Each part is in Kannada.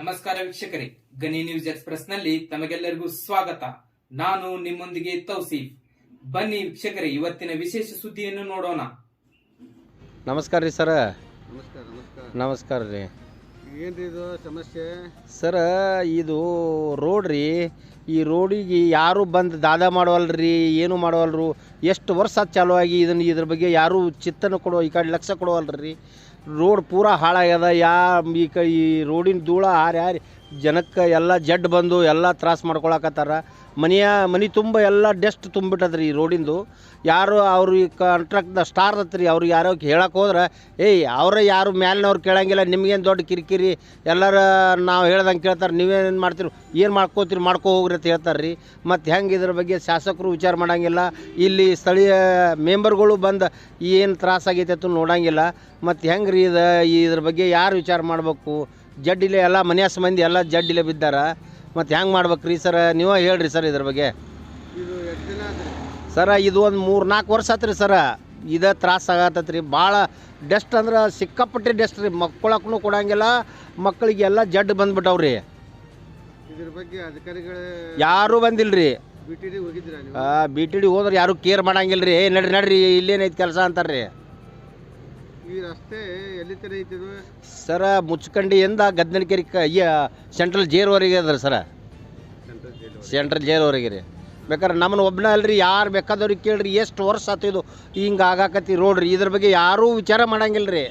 ನಮಸ್ಕಾರ ವೀಕ್ಷಕರೇ ಗನಿ ನ್ಯೂಸ್ ಎಕ್ಸ್ಪ್ರೆಸ್ನಲ್ಲಿ ತಮಗೆಲ್ಲರಿಗೂ ಸ್ವಾಗತ. ನಾನು ನಿಮ್ಮೊಂದಿಗೆ ತೌಸೀಫ್. ಬನ್ನಿ ವೀಕ್ಷಕರೇ ಇವತ್ತಿನ ವಿಶೇಷ ಸುದ್ದಿಯನ್ನು ನೋಡೋಣ. ನಮಸ್ಕಾರ ರೀ ಸರ. ನಮಸ್ಕಾರ ನಮಸ್ಕಾರ. ನಮಸ್ಕಾರ ರೀ. ಏನ್ರಿ ಇದು ಸಮಸ್ಯೆ? ಸರ ಇದು ರೋಡ್ ರೀ. ಈ ರೋಡಿಗೆ ಯಾರು ಬಂದು ದಾದ ಮಾಡವಲ್ರಿ ಏನು ಮಾಡವಲ್ರು ಎಷ್ಟು ವರ್ಷ ಚಾಲು ಆಗಿ ಇದನ್ನು ಇದ್ರ ಬಗ್ಗೆ ಯಾರು ಚಿತ್ತನ ಕೊಡೋ ಈ ಕಡೆ ಲಕ್ಷ ಕೊಡವಲ್ರಿ. ರೋಡ್ ಪೂರ ಹಾಳಾಗ್ಯದ. ಯಾ ಈ ಕ ಈ ರೋಡಿನ ಧೂಳ ಹಾರಿ ಹಾರಿ ಜನಕ್ಕೆ ಎಲ್ಲ ಜಡ್ ಬಂದು ಎಲ್ಲ ತ್ರಾಸ ಮಾಡ್ಕೊಳಕತ್ತಾರ. ಮನೆಯ ಮನೆ ತುಂಬ ಎಲ್ಲ ಡೆಸ್ಟ್ ತುಂಬಿಟ್ಟದ್ರಿ ಈ ರೋಡಿಂದು. ಯಾರು ಅವ್ರು ಈ ಕಾಂಟ್ರಾಕ್ಟ್ದ ಸ್ಟಾರ್ ಹತ್ರಿ ಅವ್ರಿಗೆ ಯಾರೋ ಹೇಳಕ್ಕೆ ಹೋದ್ರೆ, ಏಯ್, ಅವರ ಯಾರು ಮ್ಯಾಲಿನವ್ರು ಕೇಳಂಗಿಲ್ಲ, ನಿಮ್ಗೇನು ದೊಡ್ಡ ಕಿರಿಕಿರಿ, ಎಲ್ಲರ ನಾವು ಹೇಳ್ದಂಗೆ ಕೇಳ್ತಾರೆ, ನೀವೇನು ಮಾಡ್ತೀರಿ? ಏನು ಮಾಡ್ಕೋತೀರಿ, ಮಾಡ್ಕೋ ಹೋಗ್ರಿ ಅಂತ ಹೇಳ್ತಾರೆ ರೀ ಮತ್ತು ಹೆಂಗೆ ಇದ್ರ ಬಗ್ಗೆ ಶಾಸಕರು ವಿಚಾರ ಮಾಡೋಂಗಿಲ್ಲ. ಇಲ್ಲಿ ಸ್ಥಳೀಯ ಮೆಂಬರ್ಗಳು ಬಂದು ಏನು ತ್ರಾಸಾಗೈತೆ ಅಂತ ನೋಡೋಂಗಿಲ್ಲ. ಮತ್ತು ಹೆಂಗೆ ರೀ ಇದು, ಇದ್ರ ಬಗ್ಗೆ ಯಾರು ವಿಚಾರ ಮಾಡಬೇಕು? ಜಡ್ಡಿಲೆ ಎಲ್ಲ ಮನ್ಯಾಸ ಮಂದಿ ಎಲ್ಲ ಜಡ್ಡಿಲೆ ಬಿದ್ದಾರ. ಮತ್ತು ಹೆಂಗೆ ಮಾಡ್ಬೇಕು ರೀ ಸರ್? ನೀವೇ ಹೇಳ್ರಿ ಸರ್ ಇದ್ರ ಬಗ್ಗೆ. ಸರ ಇದು ಒಂದು ಮೂರು ನಾಲ್ಕು ವರ್ಷ ಆತ್ರಿ ಸರ. ಇದೇ ತ್ರಾಸ ಆಗತ್ತೈತೆ ರೀ ಭಾಳ ಡೆಸ್ಟ್ ಅಂದ್ರೆ ಸಿಕ್ಕಾಪಟ್ಟೆ ಡಸ್ಟ್ ರೀ. ಮಕ್ಕಳಕ್ಕೂ ಕೊಡಂಗಿಲ್ಲ ಮಕ್ಕಳಿಗೆಲ್ಲ ಜಡ್ ಬಂದ್ಬಿಟ್ಟವ್ರಿ. ಇದ್ರ ಬಗ್ಗೆ ಅಧಿಕಾರಿಗಳು ಯಾರೂ ಬಂದಿಲ್ಲ ರೀ B T D B T D ಹೋದ್ರೆ ಯಾರು ಕೇರ್ ಮಾಡಂಗಿಲ್ಲ ರೀ ಏ ನಡ್ರಿ ನಡ್ರಿ ಇಲ್ಲೇನೈತೆ ಕೆಲಸ ಅಂತಾರೆ ರೀ ಈ ರಸ್ತೆ ಎಲ್ಲಿ ತರ ಸರ ಮುಚ್ಕಂಡಿಯಿಂದ ಗದ್ದನಕೆರೆ ಕ ಈ ಸೆಂಟ್ರಲ್ ಜೇಲ್ವರೆಗೆ ಅದ್ರ ಸರ. ಸೆಂಟ್ರಲ್ ಜೇಲ್ ಸೆಂಟ್ರಲ್ ಜೈಲ್ವರೆಗೆ ರೀ. ಬೇಕಾದ್ರೆ ನಮ್ಮನ್ನ ಒಬ್ಬನ ಅಲ್ರಿ ಯಾರು ಬೇಕಾದವ್ರಿಗೆ ಕೇಳ್ರಿ ಎಷ್ಟು ವರ್ಷ ಆತಿದು ಇದು. ಹಿಂಗೆ ಆಗಾಕತ್ತಿ ರೋಡ್ ರೀ. ಇದ್ರ ಬಗ್ಗೆ ಯಾರೂ ವಿಚಾರ ಮಾಡಂಗಿಲ್ಲ ರೀ.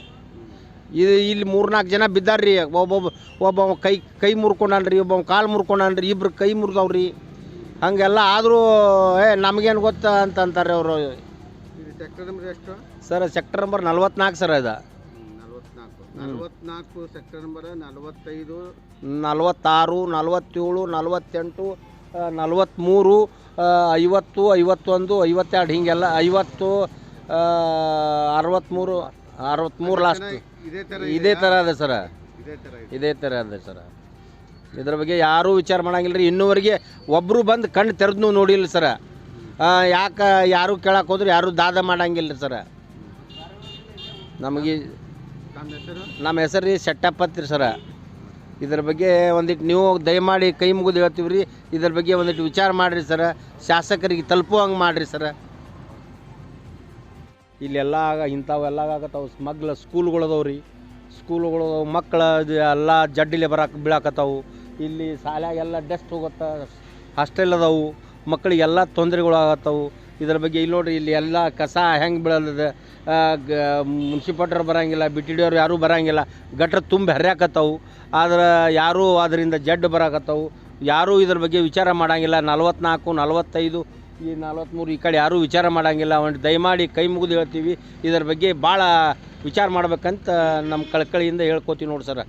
ಇದು ಇಲ್ಲಿ ಮೂರ್ನಾಲ್ಕು ಜನ ಬಿದ್ದಾರ್ರಿ ಒಬ್ಬೊಬ್ಬ ಒಬ್ಬ ಕೈ ಕೈ ಮುರ್ಕೊಂಡಾನ್ರಿ ಒಬ್ಬ ಕಾಲು ಮುರ್ಕೊಂಡಾನ್ರಿ ಇಬ್ರು ಕೈ ಮುರಿದವ್ರಿ ಹಂಗೆಲ್ಲ ಆದರೂ ಏ ನಮಗೇನು ಗೊತ್ತ ಅಂತ ಅಂತಾರೆ ಅವರು. ಇದು ಸೆಕ್ಟರ್ ನಂಬರ್ ಎಷ್ಟು? ಸರ್ ಸೆಕ್ಟರ್ ನಂಬರ್ ನಲ್ವತ್ನಾಲ್ಕು ಸರ್ ಇದು. ನಲವತ್ನಾಲ್ಕು. ನಲ್ವತ್ನಾಲ್ಕು ಸೆಕ್ಟರ್ ನಂಬರ್ ನಲವತ್ತೈದು. ನಲ್ವತ್ತಾರು ನಲ್ವತ್ತೇಳು ನಲ್ವತ್ತೆಂಟು ನಲವತ್ತ್ಮೂರು ಐವತ್ತು ಐವತ್ತೊಂದು ಐವತ್ತೆರಡು ಹೀಗೆಲ್ಲ ಐವತ್ತು ಅರವತ್ತ್ಮೂರು ಅರವತ್ತ್ಮೂರು ಲಾಸ್ಟ್ ಇದೇ ತರ ಇದೇ ಥರ ಅದ ಸರ. ಇದೇ ಐತಿ ಇದೇ. ಥರ ಅದ ಸರ. ಇದ್ರ ಬಗ್ಗೆ ಯಾರೂ ವಿಚಾರ ಮಾಡಂಗಿಲ್ಲ ರೀ. ಇನ್ನೂವರೆಗೆ ಒಬ್ಬರು ಬಂದು ಕಣ್ಣು ತೆರೆದ್ನೂ ನೋಡಿಲ್ಲ ಸರ. ಯಾಕೆ ಯಾರು ಕೇಳಕ್ಕೆ ಹೋದ್ರೆ ಯಾರೂ ದಾದ ಮಾಡಂಗಿಲ್ಲ ರೀ ಸರ. ನಮಗೆ ನಮ್ಮ ಹೆಸರು ರೀ ಸೆಟ್ಟಪ್ಪ ರೀ ಸರ. ಇದ್ರ ಬಗ್ಗೆ ಒಂದಿಟ್ಟು ನೀವು ದಯಮಾಡಿ ಕೈ ಮುಗಿದು ಹೇಳ್ತೀವಿ ರೀ ಇದ್ರ ಬಗ್ಗೆ ಒಂದಿಟ್ಟು ವಿಚಾರ ಮಾಡಿರಿ ಸರ. ಶಾಸಕರಿಗೆ ತಲುಪುವಂಗೆ ಮಾಡಿರಿ ಸರ. ಇಲ್ಲೆಲ್ಲ ಆಗ ಇಂಥವೆಲ್ಲ ಆಗತ್ತಾವ ಮಗ್ಲ ಸ್ಕೂಲ್ಗಳು ಅದಾವ ರೀ ಸ್ಕೂಲ್ಗಳು ಮಕ್ಕಳ ಎಲ್ಲ ಜಡ್ಡಿಲೆ ಬರಕ್ಕೆ ಬೀಳಾಕತ್ತಾವು. ಇಲ್ಲಿ ಶಾಲ್ಯಾಗೆಲ್ಲ ಡೆಸ್ಟ್ ಹೋಗುತ್ತೆ. ಹಾಸ್ಟೆಲ್ ಅದಾವು. ಮಕ್ಕಳಿಗೆಲ್ಲ ತೊಂದರೆಗಳು ಆಗತ್ತವು ಇದ್ರ ಬಗ್ಗೆ ಇಲ್ಲಿ ನೋಡ್ರಿ ಇಲ್ಲಿ ಎಲ್ಲ ಕಸ ಹೆಂಗೆ ಬೀಳದ ಮುನ್ಸಿಪಾಲ್ಟರ್ ಬರಂಗಿಲ್ಲ ಬಿ ಟಿ ಡಿ ಅವ್ರು ಯಾರೂ ಬರಂಗಿಲ್ಲ. ಗಟ್ರ ತುಂಬಿ ಹರಿಯಾಕತ್ತವು. ಆದ್ರೆ ಯಾರೂ ಅದರಿಂದ ಜಡ್ಡು ಬರಾಕತ್ತವು. ಯಾರೂ ಇದ್ರ ಬಗ್ಗೆ ವಿಚಾರ ಮಾಡೋಂಗಿಲ್ಲ. ನಲ್ವತ್ನಾಲ್ಕು, ನಲ್ವತ್ತೈದು, ಈ ನಲ್ವತ್ತ್ಮೂರು ಈ ಕಡೆ ಯಾರೂ ವಿಚಾರ ಮಾಡೋಂಗಿಲ್ಲ. ಒಂದು ದಯಮಾಡಿ ಕೈ ಮುಗಿದು ಹೇಳ್ತೀವಿ. ಇದ್ರ ಬಗ್ಗೆ ಭಾಳ ವಿಚಾರ ಮಾಡ್ಬೇಕಂತ ನಮ್ಮ ಕಳ್ಕಳಿಯಿಂದ ಹೇಳ್ಕೊತೀವಿ ನೋಡಿ ಸರ.